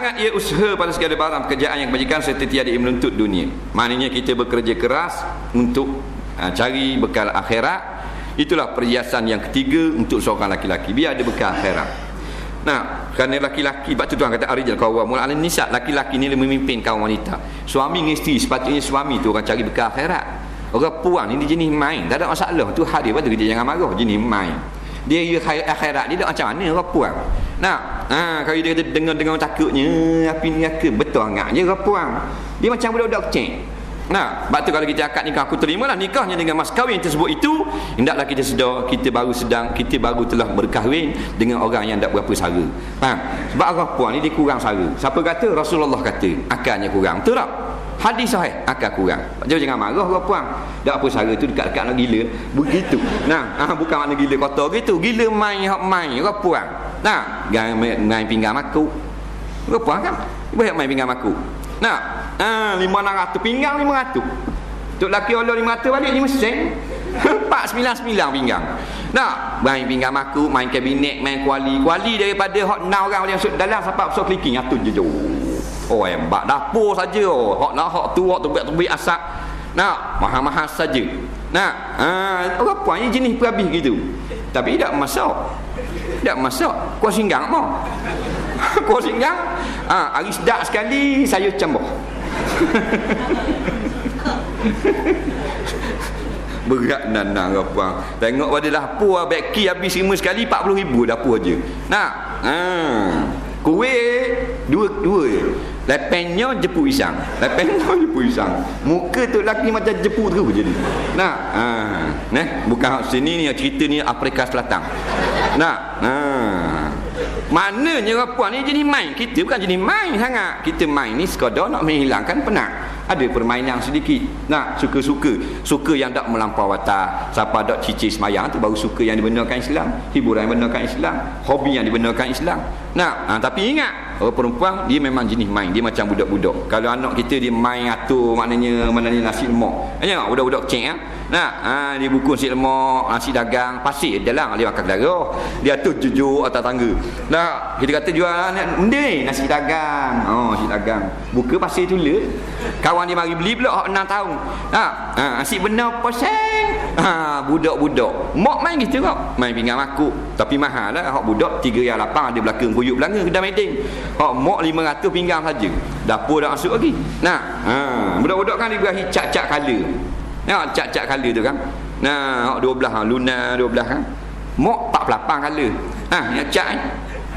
Sangat ia usaha pada segala barang pekerjaan yang kebajikan serta tiada ia menuntut dunia. Maknanya kita bekerja keras untuk uh, cari bekal akhirat. Itulah perhiasan yang ketiga untuk seorang laki-laki. Biar ada bekal akhirat. Nah, kerana laki-laki, sebab tu Tuhan kata Arijal kawamul ala nisa, laki-laki ni memimpin kaum wanita. Suami dengan isteri, sepatutnya suami tu orang cari bekal akhirat. Orang puang ni dia jenis main, tak ada masalah. Tu dia, lepas tu kita jangan marah, jenis main dia akhirat dia macam mana rapuan nah ha, kalau dia kata dengar-dengar takutnya api neraka betul sangat je rapuan dia macam budak-budak kecil Nah, sebab tu kalau kita akad nikah aku terimalah nikahnya dengan mas kahwin tersebut itu hendaklah kita sedar kita baru sedang kita baru telah berkahwin dengan orang yang tak berapa sara. Faham? Sebab orang puan ni dia kurang sara. Siapa kata? Rasulullah kata akarnya kurang. Betul tak? Hadis sahih akal kurang. Jadi jangan marah orang puan. Tak apa sara tu dekat-dekat nak gila. Begitu. Nah, ah, bukan makna gila kotor gitu. Gila main hak main orang puan. Nah, jangan main, pinggang aku. Puan kan? Banyak main pinggang aku. Nah, ah, lima enam ratus pinggang lima ratus. Tok laki Allah lima ratus balik lima sen. Empat sembilan sembilan pinggang. Nah, main pinggang aku, main kabinet, main kuali. Kuali daripada hot enam orang yang masuk dalam sampai masuk clicking. Itu je Oh, hebat. Dapur saja. Oh. Hak nak hak tu, hak tubik-tubik asap. Nah, mahal-mahal saja. Nah, ah, puan ni jenis perhabis gitu. Tapi tak masak. Tak masak. Kuah singgang mau. Kuah singgang. Ah, hari sedap sekali saya campur. Berat nanang apa. Tengok pada dapur beki habis semua sekali 40 ribu dapur aja. Nah, ah. Kuih dua dua je. Lepennya jepu isang. Lepennya jepu isang. Muka tu laki macam jepu terus jadi. Nah, ha, nah, bukan sini ni cerita ni Afrika Selatan. Nah, ha. Maknanya puan ni jenis main. Kita bukan jenis main sangat. Kita main ni sekadar nak menghilangkan penat. Ada permainan sedikit. Nah, suka-suka. Suka yang tak melampau watak. Siapa tak cici semayang tu baru suka yang dibenarkan Islam. Hiburan yang dibenarkan Islam. Hobi yang dibenarkan Islam. Nah, ha, tapi ingat, orang perempuan dia memang jenis main, dia macam budak-budak. Kalau anak kita dia main atur maknanya maknanya nasi lemak. Tengok budak-budak kecil ya. Nah, ha, dia buku nasi lemak, nasi dagang, pasir dalam dia makan darah. Dia atur jujur atas tangga. Nah, kita kata jual benda ni nasi dagang. Oh, nasi dagang. Buka pasir tulis. Kawan dia mari beli pula 6 tahun. Nah, ha, nasi benar pasang. Ha, budak-budak. Mak main gitu kok. Main pinggang makuk. Tapi mahal lah. Hak budak 3 yang 8 ada belakang kuyuk belanga kedai meeting. Hak mak 500 pinggang saja. Dapur dah masuk lagi. Nah, ha, budak-budak kan diberi cat-cat color. Tengok cat-cat color tu kan. Nah, hak 12 ha, luna 12 kan. Mak 48 color. Ha, yang cat eh.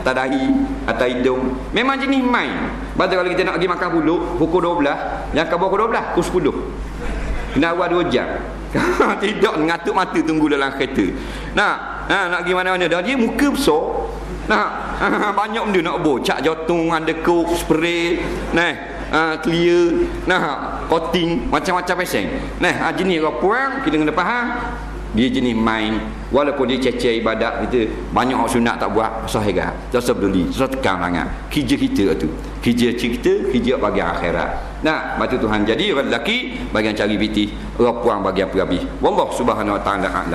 Atas dahi, atas hidung. Memang jenis main. Pasal kalau kita nak pergi makan bulu, pukul 12, yang ke pukul 12, pukul 10. Kena awal 2 jam. Tidak ngatuk mata tunggu dalam kereta. Nah, ha, nak pergi mana-mana dia muka besar. Nah, banyak benda nak buat. Cak jotung, undercoat, spray, nah, uh, clear, nah, coating, macam-macam peseng. Nah, uh, jenis orang puang, kita kena faham. Dia jenis main. Walaupun dia cecah ibadat kita Banyak orang sunat tak buat Sahega usah peduli usah tekan tangan Kerja kita tu. Kerja kita Kerja bagi akhirat. Nah Batu Tuhan Jadi orang lelaki Bagian cari piti. Orang puang bagian perabi Wallah subhanahu wa ta'ala